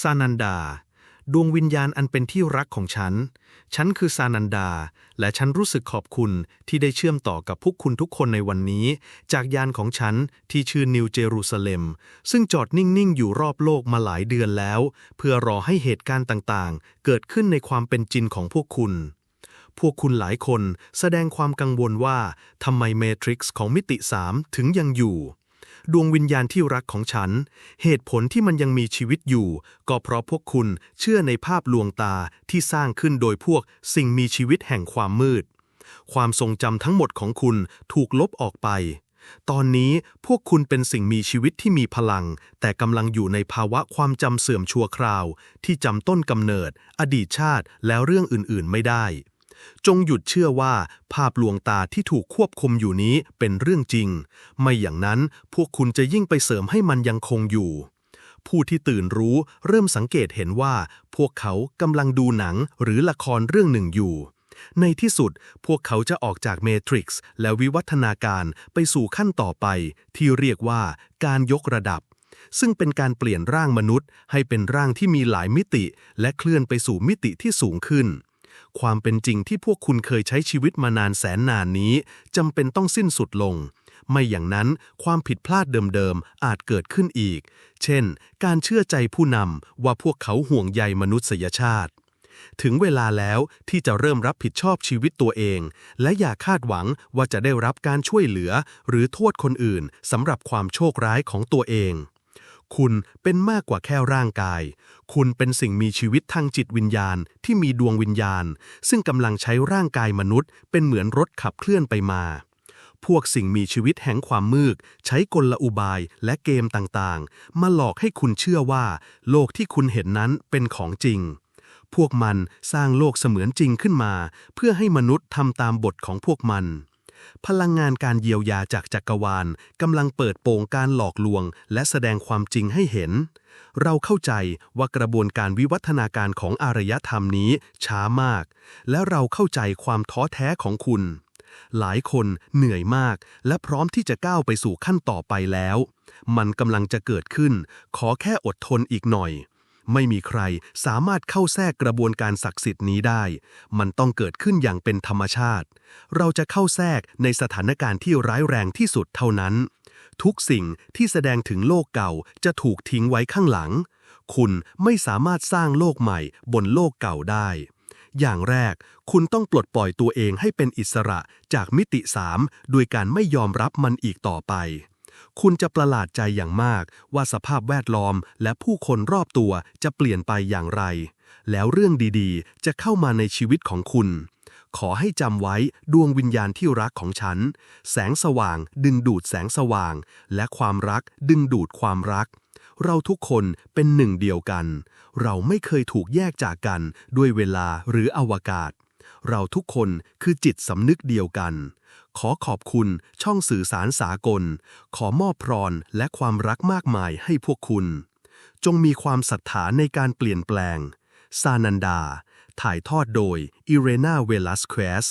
ซานันดา ดวงวิญญาณอันเป็นที่รักของฉัน ฉันคือซานันดา และฉันรู้สึกขอบคุณที่ได้เชื่อมต่อกับพวกคุณทุกคนในวันนี้ จากยานของฉันที่ชื่อนิวเจรูซาเล็ม ซึ่งจอดนิ่ง ๆ อยู่รอบโลกมาหลายเดือนแล้ว เพื่อรอให้เหตุการณ์ต่าง ๆ เกิดขึ้นในความเป็นจริงของพวกคุณพวกคุณหลายคนแสดงความกังวลว่าทำไมเมทริกซ์ของมิติสามถึงยังอยู่ ดวงวิญญาณที่รักของฉัน เหตุผลที่มันยังมีชีวิตอยู่ ก็เพราะพวกคุณเชื่อในภาพลวงตาที่สร้างขึ้นโดยพวกสิ่งมีชีวิตแห่งความมืด ความทรงจำทั้งหมดของคุณถูกลบออกไป ตอนนี้พวกคุณเป็นสิ่งมีชีวิตที่มีพลัง แต่กำลังอยู่ในภาวะความจำเสื่อมชั่วคราว ที่จำต้นกำเนิด อดีตชาติแล้วเรื่องอื่นๆไม่ได้ จงหยุดเชื่อว่าภาพลวงตาที่ถูกควบคุมอยู่นี้เป็นเรื่องจริง ไม่อย่างนั้นพวกคุณจะยิ่งไปเสริมให้มันยังคงอยู่ ผู้ที่ตื่นรู้เริ่มสังเกตเห็นว่า พวกเขากำลังดูหนังหรือละครเรื่องหนึ่งอยู่ ในที่สุดพวกเขาจะออกจากเมทริกซ์และวิวัฒนาการไปสู่ขั้นต่อไป ที่เรียกว่าการยกระดับซึ่งเป็นการเปลี่ยนร่างมนุษย์ให้เป็นร่างที่มีหลายมิติ และเคลื่อนไปสู่มิติที่สูงขึ้น ความเป็นจริงที่พวกคุณเคยใช้ชีวิตมานานแสนนานนี้จำเป็นต้องสิ้นสุดลง ไม่อย่างนั้นความผิดพลาดเดิมๆ อาจเกิดขึ้นอีก เช่น การเชื่อใจผู้นำว่าพวกเขาห่วงใยมนุษยชาติ ถึงเวลาแล้วที่จะเริ่มรับผิดชอบชีวิตตัวเอง และอย่าคาดหวังว่าจะได้รับการช่วยเหลือ หรือโทษคนอื่นสำหรับความโชคร้ายของตัวเอง คุณเป็นมากกว่าแค่ร่างกาย คุณเป็นสิ่งมีชีวิตทางจิตวิญญาณที่มีดวงวิญญาณ ซึ่งกำลังใช้ร่างกายมนุษย์ เป็นเหมือนรถขับเคลื่อนไปมา พวกสิ่งมีชีวิตแห่งความมืด ใช้กลอุบายและเกมต่างๆ มาหลอกให้คุณเชื่อว่า โลกที่คุณเห็นนั้นเป็นของจริง พวกมันสร้างโลกเสมือนจริงขึ้นมา เพื่อให้มนุษย์ทำตามบทของพวกมัน พลังงานการเยียวยาจากจักรวาลกำลังเปิดโปงการหลอกลวง และแสดงความจริงให้เห็น เราเข้าใจว่ากระบวนการวิวัฒนาการของอารยธรรมนี้ช้ามาก และเราเข้าใจความท้อแท้ของคุณ หลายคนเหนื่อยมาก และพร้อมที่จะก้าวไปสู่ขั้นต่อไปแล้ว มันกำลังจะเกิดขึ้น ขอแค่อดทนอีกหน่อย ไม่มีใครสามารถเข้าแทรกกระบวนการศักดิ์สิทธิ์นี้ได้ มันต้องเกิดขึ้นอย่างเป็นธรรมชาติ เราจะเข้าแทรกในสถานการณ์ที่ร้ายแรงที่สุดเท่านั้น ทุกสิ่งที่แสดงถึงโลกเก่าจะถูกทิ้งไว้ข้างหลัง คุณไม่สามารถสร้างโลกใหม่บนโลกเก่าได้ อย่างแรก คุณต้องปลดปล่อยตัวเองให้เป็นอิสระจากมิติสามโดยการไม่ยอมรับมันอีกต่อไป คุณจะประหลาดใจอย่างมากว่าสภาพแวดล้อมและผู้คนรอบตัวจะเปลี่ยนไปอย่างไร แล้วเรื่องดีๆ จะเข้ามาในชีวิตของคุณ ขอให้จำไว้ดวงวิญญาณที่รักของฉัน แสงสว่าง ดึงดูดแสงสว่าง และความรักดึงดูดความรัก เราทุกคนเป็นหนึ่งเดียวกัน เราไม่เคยถูกแยกจากกันด้วยเวลาหรืออวกาศ เราทุกคนคือจิตสำนึกเดียวกัน ขอขอบคุณช่องสื่อสารสากล ขอมอบพรและความรักมากมายให้พวกคุณ จงมีความศรัทธาในการเปลี่ยนแปลง ซานันดา ถ่ายทอดโดยอิเรนาเวลัสเควส